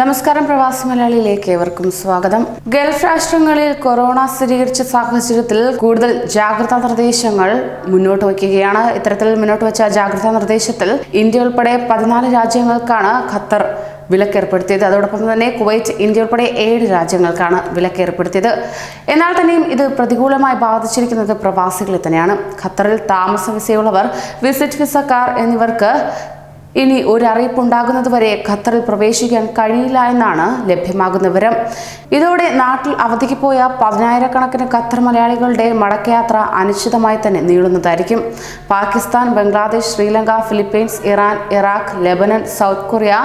നമസ്കാരം പ്രവാസി മലയാളിയിലേക്ക് ഏവർക്കും സ്വാഗതം. ഗൾഫ് രാഷ്ട്രങ്ങളിൽ കൊറോണ സ്ഥിരീകരിച്ച സാഹചര്യത്തിൽ കൂടുതൽ ജാഗ്രതാ നിർദ്ദേശങ്ങൾ മുന്നോട്ട് വയ്ക്കുകയാണ്. ഇത്തരത്തിൽ മുന്നോട്ട് വെച്ച ജാഗ്രതാ നിർദ്ദേശത്തിൽ ഇന്ത്യ ഉൾപ്പെടെ പതിനാല് രാജ്യങ്ങൾക്കാണ് ഖത്തർ വിലക്കേർപ്പെടുത്തിയത്. അതോടൊപ്പം തന്നെ കുവൈറ്റ് ഇന്ത്യ ഉൾപ്പെടെ ഏഴ് രാജ്യങ്ങൾക്കാണ് വിലക്കേർപ്പെടുത്തിയത്. എന്നാൽ തന്നെയും ഇത് പ്രതികൂലമായി ബാധിച്ചിരിക്കുന്നത് പ്രവാസികളെ തന്നെയാണ്. ഖത്തറിൽ താമസ വിസയുള്ളവർ വിസിറ്റ് വിസക്കാർ എന്നിവർക്ക് ഇനി ഒരു അറിയിപ്പുണ്ടാകുന്നതുവരെ ഖത്തറിൽ പ്രവേശിക്കാൻ കഴിയില്ല എന്നാണ് ലഭ്യമാകുന്ന വിവരം. ഇതോടെ നാട്ടിൽ അവധിക്ക് പോയ പതിനായിരക്കണക്കിന് ഖത്തർ മലയാളികളുടെ മടക്കയാത്ര അനിശ്ചിതമായി തന്നെ നീളുന്നതായിരിക്കും. Pakistan Bangladesh Sri Lanka Philippines Iran Iraq Lebanon South Korea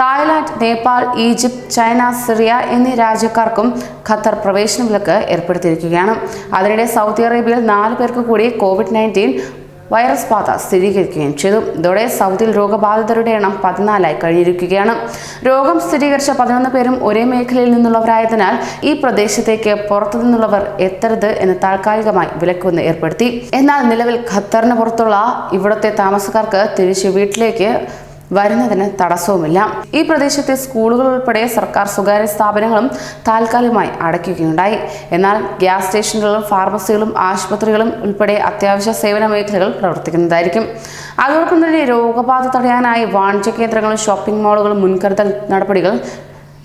Thailand Nepal Egypt China Syria എന്നീ രാജ്യക്കാർക്കും ഖത്തർ പ്രവേശന വിലക്ക് ഏർപ്പെടുത്തിയിരിക്കുകയാണ്. അതിനിടെ സൗദി അറേബ്യയിൽ നാല് പേർക്ക് കൂടി കോവിഡ് നയന്റീൻ വൈറസ് ബാധ സ്ഥിരീകരിക്കുകയും ചെയ്തു. ഇതോടെ സൗദിയിൽ രോഗബാധിതരുടെ എണ്ണം പതിനാലായി കഴിഞ്ഞിരിക്കുകയാണ്. രോഗം സ്ഥിരീകരിച്ച പതിനൊന്ന് പേരും ഒരേ മേഖലയിൽ നിന്നുള്ളവരായതിനാൽ ഈ പ്രദേശത്തേക്ക് പുറത്തു നിന്നുള്ളവർ എത്തരുത് എന്ന് താൽക്കാലികമായി വിലക്കൊന്ന് ഏർപ്പെടുത്തി. എന്നാൽ നിലവിൽ ഖത്തറിന് പുറത്തുള്ള ഇവിടുത്തെ താമസക്കാർക്ക് തിരിച്ച് വീട്ടിലേക്ക് വരുന്നതിന് തടസ്സവുമില്ല. ഈ പ്രദേശത്തെ സ്കൂളുകൾ ഉൾപ്പെടെ സർക്കാർ സ്വകാര്യ സ്ഥാപനങ്ങളും താൽക്കാലികമായി അടയ്ക്കുകയുണ്ടായി. എന്നാൽ ഗ്യാസ് സ്റ്റേഷനുകളും ഫാർമസികളും ആശുപത്രികളും ഉൾപ്പെടെ അത്യാവശ്യ സേവന മേഖലകൾ പ്രവർത്തിക്കുന്നതായിരിക്കും. അതോടൊപ്പം തന്നെ രോഗബാധ തടയാനായി വാണിജ്യ കേന്ദ്രങ്ങളും ഷോപ്പിംഗ് മാളുകളും മുൻകരുതൽ നടപടികൾ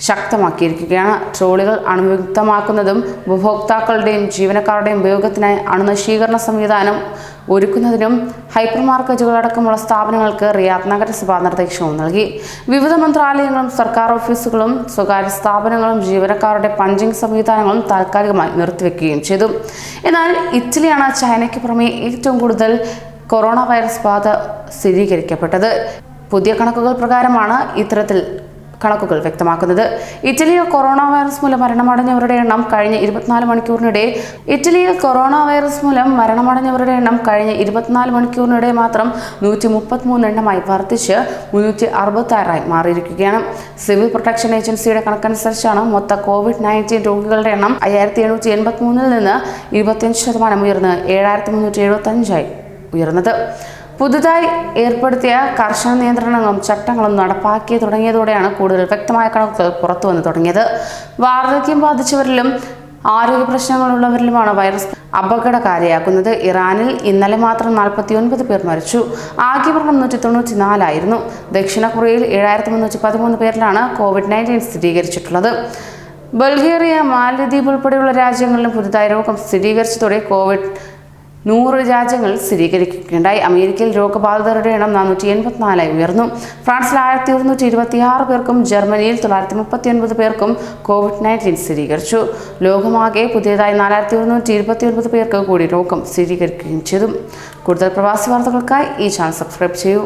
ശക്തമാക്കിയിരിക്കുകയാണ്. ട്രോളികൾ അണുവിമുക്തമാക്കുന്നതും ഉപഭോക്താക്കളുടെയും ജീവനക്കാരുടെയും ഉപയോഗത്തിനായി അണുനശീകരണ സംവിധാനം ഒരുക്കുന്നതിനും ഹൈപ്പർ മാർക്കറ്റുകളടക്കമുള്ള സ്ഥാപനങ്ങൾക്ക് റിയാദ് നഗരസഭ നിർദ്ദേശവും നൽകി. വിവിധ മന്ത്രാലയങ്ങളും സർക്കാർ ഓഫീസുകളും സ്വകാര്യ സ്ഥാപനങ്ങളും ജീവനക്കാരുടെ പഞ്ചിങ് സംവിധാനങ്ങളും താൽക്കാലികമായി നിർത്തിവെക്കുകയും ചെയ്തു. എന്നാൽ ഇറ്റലിയാണ് ചൈനയ്ക്ക് പുറമെ ഏറ്റവും കൂടുതൽ കൊറോണ വൈറസ് ബാധ സ്ഥിരീകരിക്കപ്പെട്ടത്. പുതിയ കണക്കുകൾ പ്രകാരമാണ് ഇത്തരത്തിൽ കണക്കുകൾ വ്യക്തമാക്കുന്നത്. ഇറ്റലിയിൽ കൊറോണ വൈറസ് മൂലം മരണമടഞ്ഞവരുടെ എണ്ണം കഴിഞ്ഞ ഇരുപത്തിനാല് മണിക്കൂറിനിടെ ഇറ്റലിയിൽ കൊറോണ വൈറസ് മൂലം മരണമടഞ്ഞവരുടെ എണ്ണം കഴിഞ്ഞ ഇരുപത്തിനാല് മണിക്കൂറിനിടെ മാത്രം നൂറ്റി മുപ്പത്തിമൂന്ന് എണ്ണമായി വർദ്ധിച്ച് മുന്നൂറ്റി അറുപത്തി ആറായി മാറിയിരിക്കുകയാണ്. സിവിൽ പ്രൊട്ടക്ഷൻ ഏജൻസിയുടെ കണക്കനുസരിച്ചാണ് മൊത്ത കോവിഡ് നയന്റീൻ രോഗികളുടെ എണ്ണം അയ്യായിരത്തി എണ്ണൂറ്റി എൺപത്തി മൂന്നിൽ നിന്ന് ഇരുപത്തിയഞ്ച് ശതമാനം ഉയർന്ന് ഏഴായിരത്തി മുന്നൂറ്റി എഴുപത്തി അഞ്ചായി ഉയർന്നത്. പുതുതായി ഏർപ്പെടുത്തിയ കർശന നിയന്ത്രണങ്ങളും ചട്ടങ്ങളും നടപ്പാക്കി തുടങ്ങിയതോടെയാണ് കൂടുതൽ വ്യക്തമായ കണക്കുകൾ പുറത്തു വന്നു തുടങ്ങിയത്. വാർദ്ധക്യം ബാധിച്ചവരിലും ആരോഗ്യ പ്രശ്നങ്ങളുള്ളവരിലുമാണ് വൈറസ് അപകടകാരിയാക്കുന്നത് ഇറാനിൽ ഇന്നലെ മാത്രം നാൽപ്പത്തി ഒൻപത് പേർ മരിച്ചു. ആകെ മരണം നൂറ്റി തൊണ്ണൂറ്റി നാലായിരുന്നു ദക്ഷിണ കൊറിയയിൽ ഏഴായിരത്തി മുന്നൂറ്റി പതിമൂന്ന് പേരിലാണ് കോവിഡ് നയന്റീൻ സ്ഥിരീകരിച്ചിട്ടുള്ളത്. ബൾഗേറിയ മാലദ്വീപ് ഉൾപ്പെടെയുള്ള രാജ്യങ്ങളിലും പുതുതായി രോഗം സ്ഥിരീകരിച്ചതോടെ കോവിഡ് നൂറ് രാജ്യങ്ങൾ സ്ഥിരീകരിക്കുകയുണ്ടായി. അമേരിക്കയിൽ രോഗബാധിതരുടെ എണ്ണം നാനൂറ്റി എൺപത്തിനാലായി ഉയർന്നു. ഫ്രാൻസിൽ ആയിരത്തി ഒരുന്നൂറ്റി ഇരുപത്തി ആറ് പേർക്കും ജർമ്മനിയിൽ തൊള്ളായിരത്തി മുപ്പത്തി ഒൻപത് പേർക്കും കോവിഡ് നയന്റീൻ സ്ഥിരീകരിച്ചു. ലോകമാകെ പുതിയതായി നാലായിരത്തി ഒരുന്നൂറ്റി ഇരുപത്തി ഒൻപത് പേർക്ക് കൂടി രോഗം സ്ഥിരീകരിക്കുകയും ചെയ്തു. കൂടുതൽ പ്രവാസി വാർത്തകൾക്കായി ഈ ചാനൽ സബ്സ്ക്രൈബ് ചെയ്യൂ.